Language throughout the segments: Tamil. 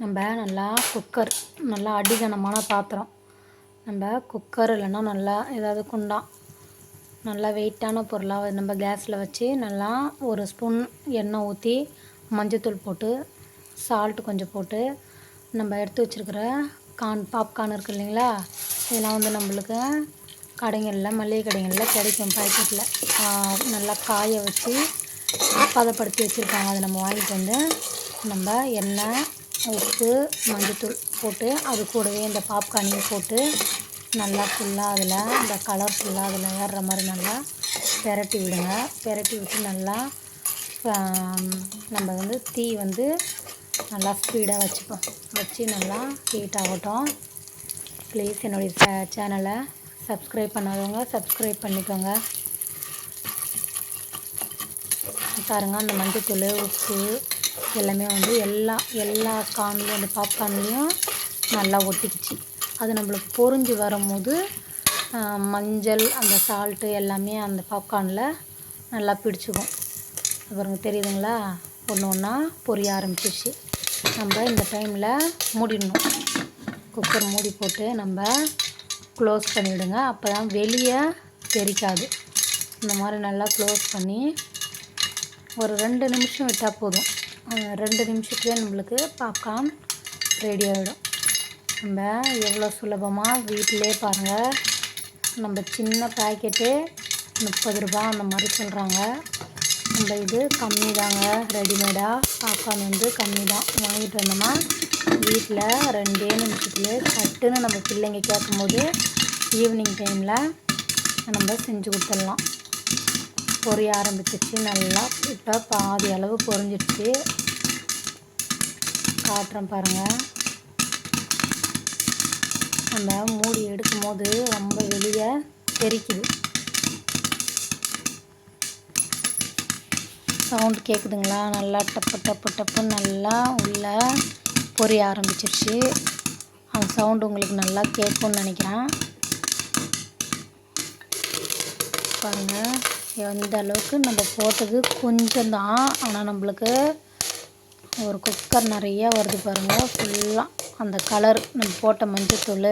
நம்ம நல்லா குக்கர் நல்லா அடிகனமான பாத்திரம். நம்ம குக்கர் இல்லைன்னா நல்லா ஏதாவது குண்டான் நல்லா வெயிட்டான பொருளாக நம்ம கேஸில் வச்சு நல்லா ஒரு ஸ்பூன் எண்ணெய் ஊற்றி மஞ்சத்தூள் போட்டு சால்ட் கொஞ்சம் போட்டு நம்ம எடுத்து வச்சுருக்கிற கார்ன் பாப்கார்ன் இருக்குது இல்லைங்களா? இதெல்லாம் வந்து நம்மளுக்கு கடைகளில் மளிகை கடைகளில் கிடைக்கும். பாக்கெட்டில் நல்லா காய வச்சு பதப்படுத்தி வச்சுருக்காங்க. அதை நம்ம வாங்கிட்டு வந்து நம்ம எண்ணெய் உப்பு மஞ்சத்தூள் போட்டு அது கூடவே இந்த பாப்கார்னையும் போட்டு நல்லா ஃபுல்லாக அதில் இந்த கலர் ஃபுல்லாக அதில் ஏறுற மாதிரி நல்லா பெரட்டி விடுங்க. பெரட்டி விட்டு நல்லா நம்ம வந்து தீ வந்து நல்லா ஸ்பீடாக வச்சுப்போம் வச்சு நல்லா ஹீட் ஆகட்டும். ப்ளீஸ் என்னுடைய சே சேனலை சப்ஸ்கிரைப் பண்ணாதவங்க சப்ஸ்கிரைப் பண்ணிக்கோங்க. பாருங்கள் அந்த மஞ்சத்தூள் உப்பு எல்லாமே வந்து எல்லா எல்லா கார்ன்லேயும் அந்த பாப்கார்ன்லேயும் நல்லா ஒட்டிக்கிச்சு. அது நம்மளுக்கு பொரிஞ்சு வரும்போது மஞ்சள் அந்த சால்ட்டு எல்லாமே அந்த பாப்கார்னில் நல்லா பிடிச்சிக்கும். அப்புறம் தெரியுதுங்களா? ஒன்று ஒன்றா பொரிய ஆரம்பிச்சிருச்சு. நம்ம இந்த டைமில் மூடிடணும். குக்கர் மூடி போட்டு நம்ம க்ளோஸ் பண்ணிவிடுங்க அப்போ தான் வெளியே தெரிக்காது. இந்த மாதிரி நல்லா க்ளோஸ் பண்ணி ஒரு ரெண்டு நிமிஷம் விட்டால் போதும். ரெண்டு நிமிஷத்துலேயே நம்மளுக்கு பாப்கார்ன் ரெடி ஆகிடும் நம்ம எவ்வளோ சுலபமாக வீட்டிலே பாருங்கள் நம்ம சின்ன பேக்கெட்டு முப்பது ரூபா அந்த மாதிரி சொல்கிறாங்க நம்ம இது கம்மி தாங்க ரெடிமேடாக பாப்கார்ன் வந்து கம்மி தான் வாங்கிட்டு வந்தோம்னா வீட்டில் ரெண்டே நிமிஷத்துலேயே சட்டுன்னு நம்ம பிள்ளைங்க கேட்கும்போது ஈவினிங் டைமில் நம்ம செஞ்சு கொடுத்துடலாம். பொரிய ஆரம்பிச்சிச்சு நல்லா இப்போ பாதி அளவு பொரிஞ்சிடுச்சு காட்டுறேன் பாருங்கள் அந்த மூடி எடுக்கும் போது ரொம்ப வெளியே தெரிக்குது. சவுண்டு கேட்குதுங்களா நல்லா டப்பு டப்பு டப்புன்னு நல்லா உள்ளே பொரிய ஆரம்பிச்சிருச்சு. அந்த சவுண்டு உங்களுக்கு நல்லா கேட்கும்னு நினைக்கிறேன். பாருங்கள் எந்த அளவுக்கு நம்ம போட்டது கொஞ்சம் தான் ஆனால் நம்மளுக்கு ஒரு குக்கர் நிறையா வருது பாருங்கள் ஃபுல்லாக அந்த கலர் நம்ம போட்ட மஞ்சத்தூள்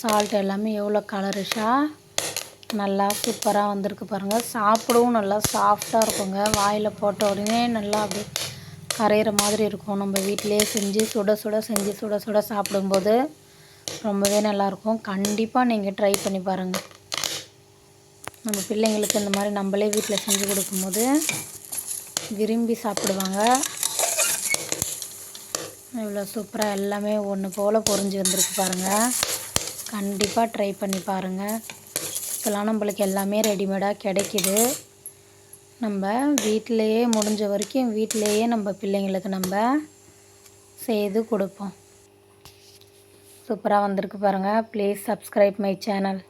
சால்ட் எல்லாமே எவ்வளோ கலரிஷாக நல்லா சூப்பராக வந்திருக்கு பாருங்கள் சாப்பிடவும் நல்லா சாஃப்டாக இருக்குங்க. வாயில் போட்ட உடனே நல்லா அப்படியே கரையிற மாதிரி இருக்கும். நம்ம வீட்டிலே செஞ்சு சுட சுட செஞ்சு சுட சுட சாப்பிடும்போது ரொம்பவே நல்லாயிருக்கும் கண்டிப்பாக நீங்கள் ட்ரை பண்ணி பாருங்கள் நம்ம பிள்ளைங்களுக்கு இந்த மாதிரி நம்மளே வீட்டில் செஞ்சு கொடுக்கும்போது விரும்பி சாப்பிடுவாங்க. இவ்வளோ சூப்பராக எல்லாமே ஒன்று போல் பொறிஞ்சு வந்திருக்கு பாருங்கள் கண்டிப்பாக ட்ரை பண்ணி பாருங்கள் இப்போலாம் நம்மளுக்கு எல்லாமே ரெடிமேடாக கிடைக்கிது. நம்ம வீட்டிலையே முடிஞ்ச வரைக்கும் வீட்டிலையே நம்ம பிள்ளைங்களுக்கு நம்ம செய்து கொடுப்போம். சூப்பராக வந்திருக்கு பாருங்கள் ப்ளீஸ் சப்ஸ்கிரைப் மை சேனல்